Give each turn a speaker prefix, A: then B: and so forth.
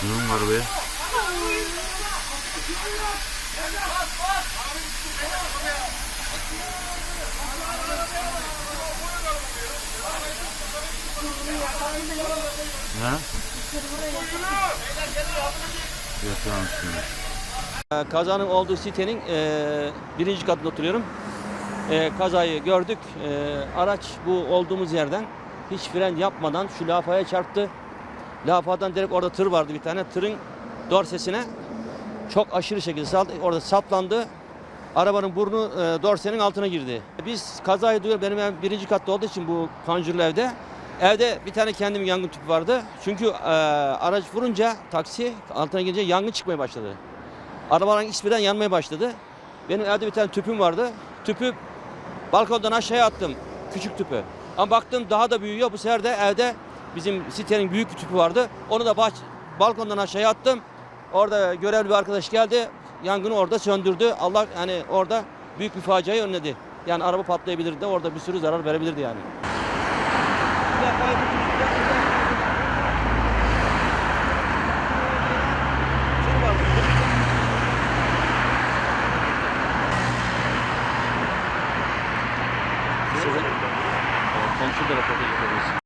A: Şunun var be. Ha? Üstünde.
B: Ee, Kazanın olduğu sitenin e, birinci katında oturuyorum. E, kazayı gördük. E, araç bu olduğumuz yerden hiç fren yapmadan şu lafaya çarptı. Lafadan direkt orada tır vardı bir tane. Tırın dorsesine çok aşırı şekilde saldı. Orada saplandı. Arabanın burnu e, dorsenin altına girdi. Biz kazayı duyuyor. Benim evim birinci katta olduğu için bu kancurlu evde. Evde bir tane kendim yangın tüpü vardı. Çünkü e, araç vurunca taksi altına girince yangın çıkmaya başladı. Arabaların birden yanmaya başladı. Benim evde bir tane tüpüm vardı. Tüpü balkondan aşağıya attım. Küçük tüpü. Ama baktım daha da büyüyor. Bu sefer de evde bizim sitenin büyük bir tüpü vardı. Onu da bahç balkondan aşağıya attım. Orada görevli bir arkadaş geldi. Yangını orada söndürdü. Allah hani orada büyük bir faciayı önledi. Yani araba patlayabilirdi. Orada bir sürü zarar verebilirdi yani. Komşu da.